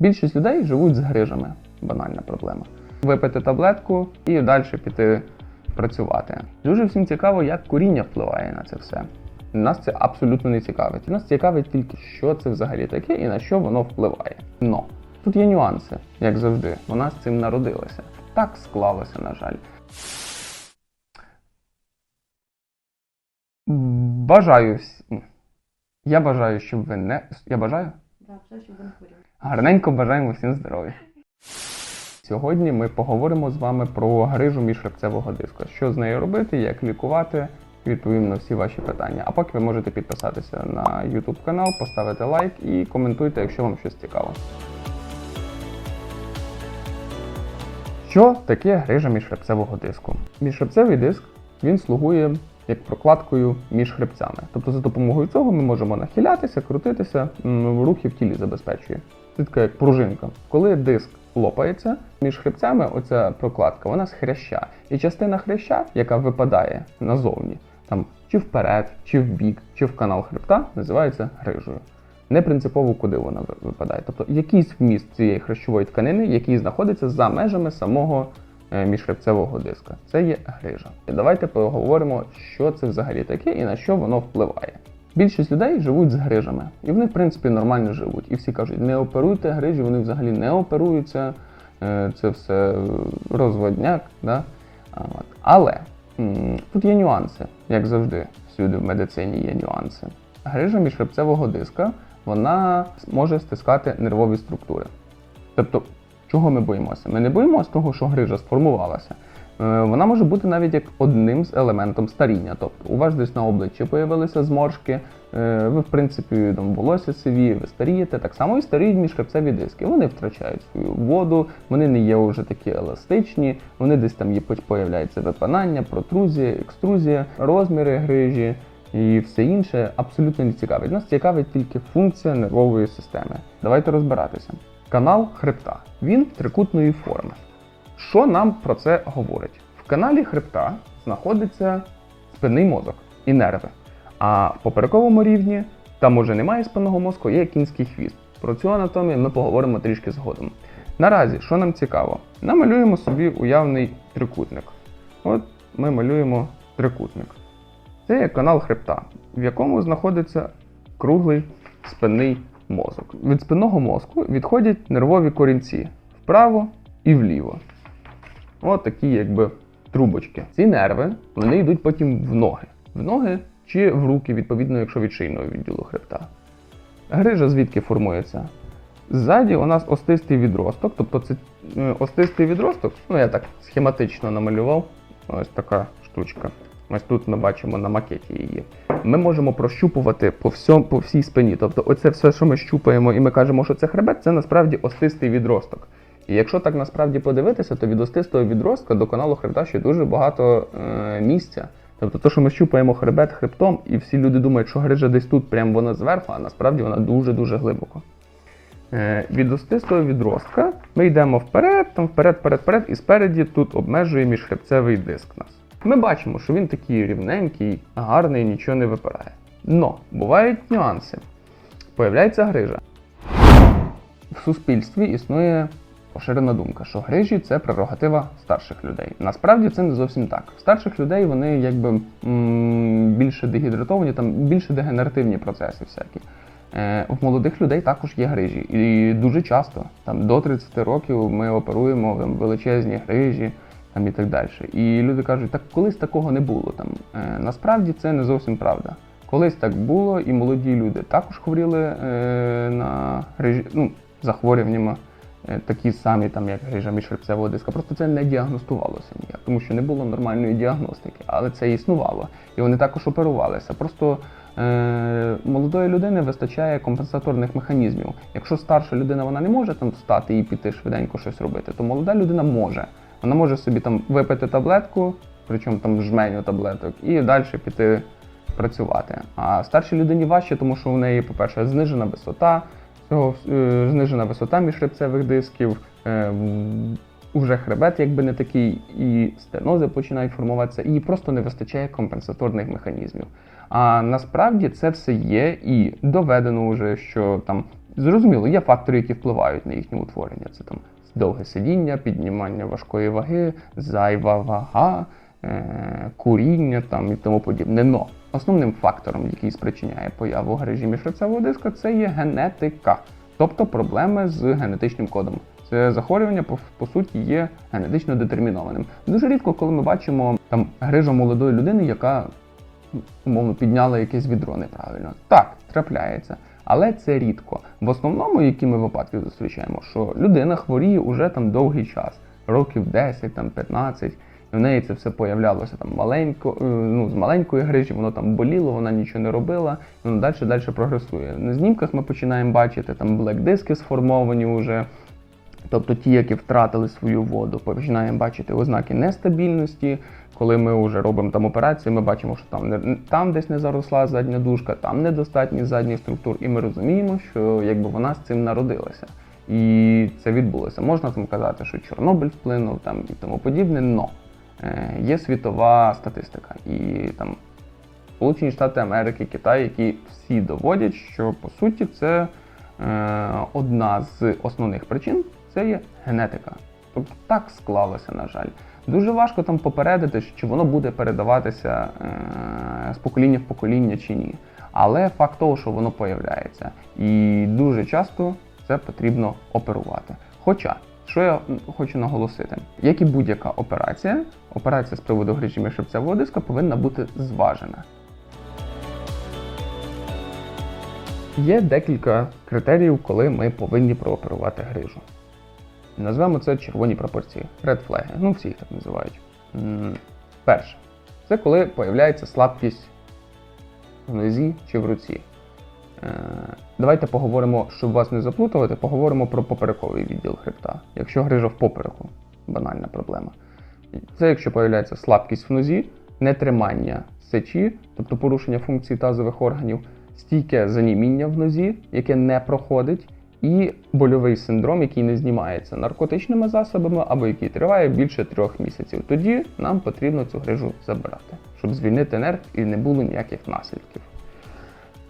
Більшість людей живуть з грижами. Банальна проблема. Випити таблетку і далі піти працювати. Дуже всім цікаво, як коріння впливає на це все. Нас це абсолютно не цікавить. Нас цікавить тільки, що це взагалі таке і на що воно впливає. Но тут є нюанси, як завжди. Вона з цим народилася. Так склалося, на жаль. Бажаю. Я бажаю, щоб ви не. Я бажаю? Так, щоб ви не хворіли. Гарненько бажаємо всім здоров'я. Сьогодні ми поговоримо з вами про грижу міжхребцевого диску. Що з нею робити, як лікувати, відповім на всі ваші питання. А поки ви можете підписатися на YouTube канал, поставити лайк і коментуйте, якщо вам щось цікаво. Що таке грижа міжхребцевого диску? Міжхребцевий диск він слугує як прокладкою між хребцями. Тобто за допомогою цього ми можемо нахилятися, крутитися, рухи в тілі забезпечує. Це така як пружинка. Коли диск лопається, між хребцями оця прокладка, вона з хряща. І частина хряща, яка випадає назовні, там чи вперед, чи в бік, чи в канал хребта, називається грижею. Не принципово, куди вона випадає. Тобто якийсь вміст цієї хрящової тканини, який знаходиться за межами самого е, міжхребцевого диска. Це є грижа. І давайте поговоримо, що це взагалі таке і на що воно впливає. Більшість людей живуть з грижами, і вони, в принципі, нормально живуть. І всі кажуть, не оперуйте грижі, вони взагалі не оперуються, е, це все розводняк. Да? Але тут є нюанси, як завжди, всюди в медицині є нюанси. Грижа міжхребцевого диска вона може стискати нервові структури. Тобто, чого ми боїмося? Ми не боїмося того, що грижа сформувалася. Е, Вона може бути навіть як одним з елементом старіння. Тобто, у вас десь на обличчі появилися зморшки, е, ви, в принципі, там волосся сиві, ви старієте. Так само і старіють міжхребцеві диски. Вони втрачають свою воду, вони не є вже такі еластичні, вони десь там є появляється випинання, протрузія, екструзія, розміри грижі і все інше абсолютно не цікавить. Нас цікавить тільки функція нервової системи. Давайте розбиратися. Канал хребта. Він трикутної форми. Що нам про це говорить? В каналі хребта знаходиться спинний мозок і нерви. А в поперековому рівні там уже немає спинного мозку, є кінський хвіст. Про цю анатомію ми поговоримо трішки згодом. Наразі, що нам цікаво, намалюємо собі уявний трикутник. От ми малюємо трикутник. Це є канал хребта, в якому знаходиться круглий спинний мозок. Від спинного мозку відходять нервові корінці вправо і вліво. От такі, якби трубочки. Ці нерви вони йдуть потім в ноги. В ноги чи в руки, відповідно, якщо від шийного відділу хребта. Грижа звідки формується? Ззаді у нас остистий відросток, тобто це е, остистий відросток, ну я так схематично намалював. Ось така штучка. Ось тут ми бачимо на макеті її. Ми можемо прощупувати по всьому, по всій спині. Тобто, оце все, що ми щупаємо, і ми кажемо, що це хребет, це насправді остистий відросток. І якщо так насправді подивитися, то від остистого відростка до каналу хребта ще дуже багато е, місця. Тобто, то, що ми щупаємо хребет хребтом, і всі люди думають, що грижа десь тут, прямо вона зверху, а насправді вона дуже-дуже глибоко. Е, від остистого відростка ми йдемо вперед, там вперед, вперед, вперед, і спереді тут обмежує міжхребцевий диск нас. Ми бачимо, що він такий рівненький, гарний, нічого не випирає. Но бувають нюанси. Появляється грижа. В суспільстві існує поширена думка, що грижі це прерогатива старших людей. Насправді це не зовсім так. Старших людей вони якби більше дегідратовані, там більше дегенеративні процеси всякі. Е, В молодих людей також є грижі. І дуже часто, там до 30 років, ми оперуємо там, величезні грижі там, і так далі. І люди кажуть, так колись такого не було. Там. Е, Насправді це не зовсім правда. Колись так було, і молоді люди також хворіли е, на грижі, ну, захворюваннями такі самі, там, як грижа міжхребцевого диска. Просто це не діагностувалося ніяк, тому що не було нормальної діагностики, але це існувало. І вони також оперувалися. Просто е, молодої людини вистачає компенсаторних механізмів. Якщо старша людина вона не може там встати і піти швиденько щось робити, то молода людина може. Вона може собі там випити таблетку, причому там жменю таблеток, і далі піти працювати. А старшій людині важче, тому що у неї, по-перше, знижена висота, цього, е, знижена висота міжхребцевих дисків, е, уже хребет якби не такий, і стенози починають формуватися, і просто не вистачає компенсаторних механізмів. А насправді це все є і доведено вже, що там Зрозуміло, є фактори, які впливають на їхнє утворення. Це там довге сидіння, піднімання важкої ваги, зайва вага, е- куріння там і тому подібне. Но основним фактором, який спричиняє появу грижі міжхребцевого диска, це є генетика, тобто проблеми з генетичним кодом. Це захворювання по, по суті є генетично детермінованим. Дуже рідко, коли ми бачимо там грижу молодої людини, яка умовно підняла якесь відро неправильно. Так, трапляється. Але це рідко. В основному, які ми випадки зустрічаємо, що людина хворіє уже там довгий час, років 10, там 15, в неї це все появлялося там маленько, е, ну, з маленької грижі, воно там боліло, вона нічого не робила, і воно далі далі прогресує. На знімках ми починаємо бачити там блек-диски сформовані вже. Тобто ті, які втратили свою воду, починаємо бачити ознаки нестабільності. Коли ми вже робимо там операції, ми бачимо, що там не там десь не заросла задня дужка, там недостатність задніх структур, і ми розуміємо, що якби вона з цим народилася. І це відбулося. Можна там казати, що Чорнобиль вплинув там і тому подібне, но є світова статистика. І там Сполучені Штати Америки, Китай, які всі доводять, що по суті це е, одна з основних причин це є генетика. Тобто так склалося, на жаль. Дуже важко там попередити, чи воно буде передаватися е, з покоління в покоління чи ні. Але факт того, що воно появляється. І дуже часто це потрібно оперувати. Хоча, що я хочу наголосити, як і будь-яка операція, операція з приводу грижі міжшипцевого диска повинна бути зважена. Є декілька критеріїв, коли ми повинні прооперувати грижу. Назвемо це червоні пропорції, red flag, ну всі їх так називають. Перше, це коли появляється слабкість в нозі чи в руці. Е, Давайте поговоримо, щоб вас не заплутувати, поговоримо про поперековий відділ хребта. Якщо грижа в попереку, банальна проблема. Це якщо появляється слабкість в нозі, нетримання сечі, тобто порушення функцій тазових органів, стійке заніміння в нозі, яке не проходить, і больовий синдром, який не знімається наркотичними засобами або який триває більше трьох місяців. Тоді нам потрібно цю грижу забирати, щоб звільнити нерв і не було ніяких наслідків.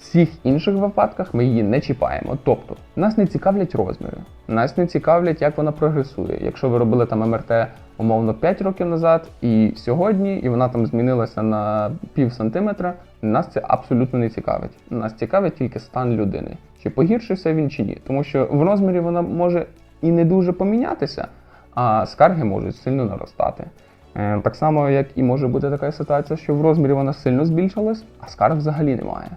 Всіх інших випадках ми її не чіпаємо. Тобто, нас не цікавлять розміри, нас не цікавлять, як вона прогресує. Якщо ви робили там МРТ умовно 5 років назад і сьогодні, і вона там змінилася на пів сантиметра, нас це абсолютно не цікавить. Нас цікавить тільки стан людини. Чи погіршився він чи ні. Тому що в розмірі вона може і не дуже помінятися, а скарги можуть сильно наростати. Е, Так само, як і може бути така ситуація, що в розмірі вона сильно збільшилась, а скарг взагалі немає.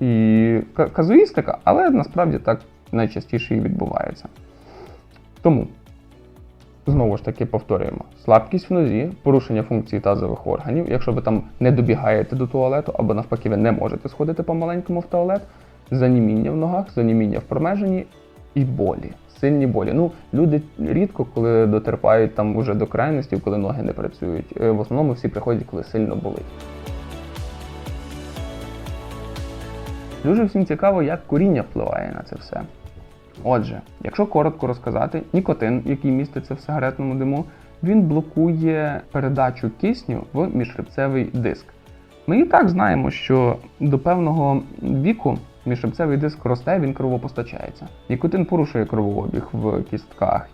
І казуїстика, але насправді так найчастіше і відбувається. Тому, знову ж таки повторюємо: слабкість в нозі, порушення функції тазових органів, якщо ви там не добігаєте до туалету, або навпаки, ви не можете сходити по-маленькому в туалет, заніміння в ногах, заніміння в промежині і болі. Сильні болі. Ну, люди рідко, коли дотерпають там уже до крайності, коли ноги не працюють. Е, В основному всі приходять, коли сильно болить. Дуже всім цікаво, як куріння впливає на це все. Отже, якщо коротко розказати, нікотин, який міститься в сигаретному диму, він блокує передачу кисню в міжхребцевий диск. Ми і так знаємо, що до певного віку міжхребцевий диск росте, він кровопостачається. Нікотин порушує кровообіг в кістках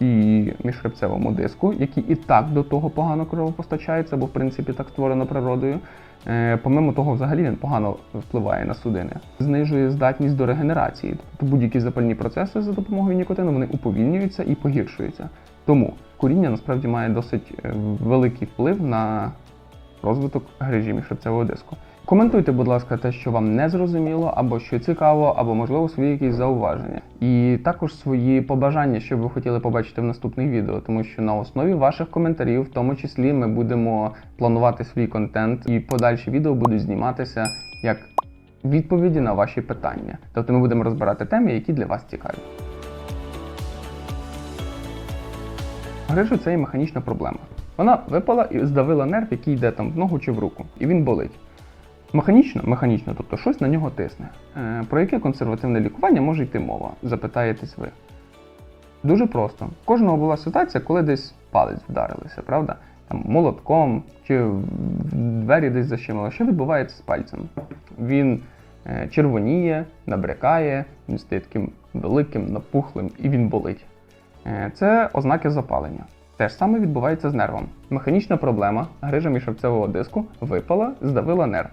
і міжхребцевому диску, який і так до того погано кровопостачається, бо в принципі так створено природою. Е, Помимо того, взагалі він погано впливає на судини, знижує здатність до регенерації. Тобто будь-які запальні процеси за допомогою нікотину вони уповільнюються і погіршуються. Тому куріння насправді має досить е, великий вплив на розвиток грижі міжхребцевого диску. Коментуйте, будь ласка, те, що вам не зрозуміло, або що цікаво, або можливо свої якісь зауваження. І також свої побажання, що ви хотіли побачити в наступних відео, тому що на основі ваших коментарів, в тому числі, ми будемо планувати свій контент, і подальші відео будуть зніматися як відповіді на ваші питання. Тобто ми будемо розбирати теми, які для вас цікаві. Грижа це є механічна проблема. Вона випала і здавила нерв, який йде там в ногу чи в руку, і він болить. Механічно, механічно, тобто щось на нього тисне. Е, про яке консервативне лікування може йти мова? Запитаєтесь ви. Дуже просто. Кожного була ситуація, коли десь палець вдарилися, правда? Там молотком чи в двері десь защемило. Що відбувається з пальцем? Він е, червоніє, набрякає, він стає таким великим, напухлим і він болить. Е, Це ознаки запалення. Те ж саме відбувається з нервом. Механічна проблема грижа міжхребцевого диску випала, здавила нерв.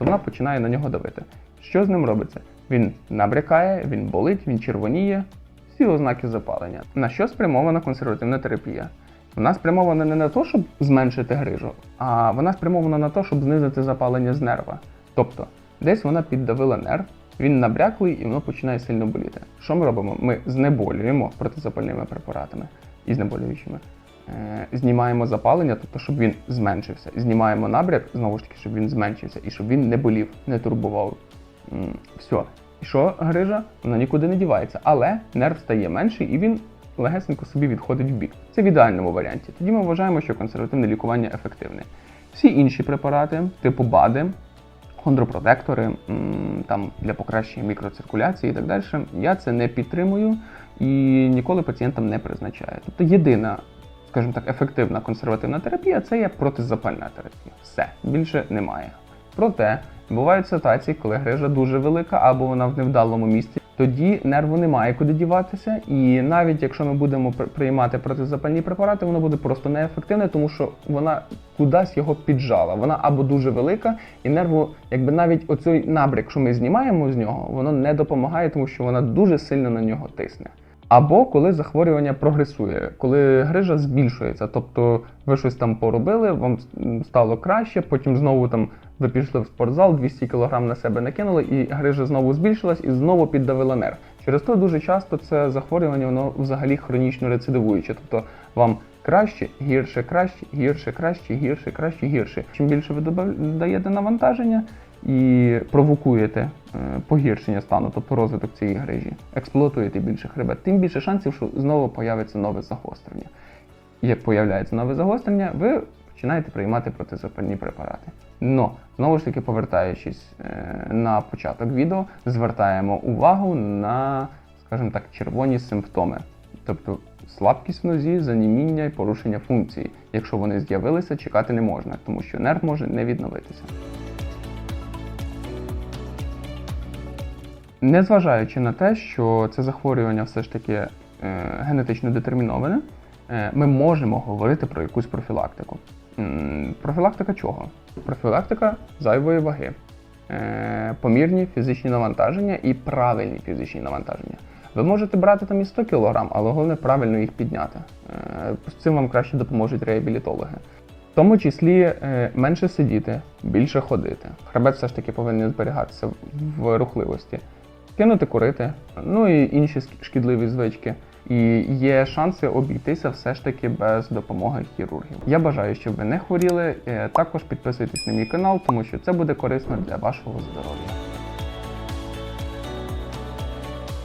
То вона починає на нього давити. Що з ним робиться? Він набрякає, він болить, він червоніє. Всі ознаки запалення. На що спрямована консервативна терапія? Вона спрямована не на те, щоб зменшити грижу, а вона спрямована на те, щоб знизити запалення з нерва. Тобто, десь вона піддавила нерв, він набряклий і воно починає сильно боліти. Що ми робимо? Ми знеболюємо протизапальними препаратами і знеболюючими. Е, Знімаємо запалення, тобто, щоб він зменшився. Знімаємо набряк, знову ж таки, щоб він зменшився і щоб він не болів, не турбував. Все. І що грижа? Вона нікуди не дівається, але нерв стає менший і він легесенько собі відходить в бік. Це в ідеальному варіанті. Тоді ми вважаємо, що консервативне лікування ефективне. Всі інші препарати, типу БАДи, хондропротектори, там для покращення мікроциркуляції і так далі, я це не підтримую і ніколи пацієнтам не призначаю. Тобто єдина, скажімо так, ефективна консервативна терапія це є протизапальна терапія. Все, більше немає. Проте бувають ситуації, коли грижа дуже велика або вона в невдалому місці. Тоді нерву немає куди діватися, і навіть якщо ми будемо при- приймати протизапальні препарати, воно буде просто неефективне, тому що вона кудись його піджала. Вона або дуже велика, і нерву, якби навіть оцей набряк, що ми знімаємо з нього, воно не допомагає, тому що вона дуже сильно на нього тисне. Або коли захворювання прогресує, коли грижа збільшується, тобто ви щось там поробили, вам стало краще, потім знову там ви пішли в спортзал, 200 кг на себе накинули, і грижа знову збільшилась і знову піддавила нерв. Через то дуже часто це захворювання воно взагалі хронічно рецидивуюче. Тобто вам краще, гірше, краще, гірше, краще, гірше, краще, гірше. Чим більше ви даєте навантаження і провокуєте погіршення стану, тобто розвиток цієї грижі, експлуатуєте більше хребет, тим більше шансів, що знову появиться нове загострення. Як появляється нове загострення, ви починаєте приймати протизапальні препарати. Но знову ж таки, повертаючись е, на початок відео, звертаємо увагу на, скажімо так, червоні симптоми, тобто слабкість в нозі, заніміння і порушення функції. Якщо вони з'явилися, чекати не можна, тому що нерв може не відновитися. Незважаючи на те, що це захворювання все ж таки е, генетично детерміноване, е, ми можемо говорити про якусь профілактику. Профілактика чого? Профілактика зайвої ваги, е, помірні фізичні навантаження і правильні фізичні навантаження. Ви можете брати там і 100 кг, але головне правильно їх підняти. З цим вам краще допоможуть реабілітологи. В тому числі менше сидіти, більше ходити. Хребет все ж таки повинен зберігатися в рухливості. Кинути курити, ну і інші шкідливі звички. І є шанси обійтися все ж таки без допомоги хірургів. Я бажаю, щоб ви не хворіли. Е, Також підписуйтесь на мій канал, тому що це буде корисно для вашого здоров'я.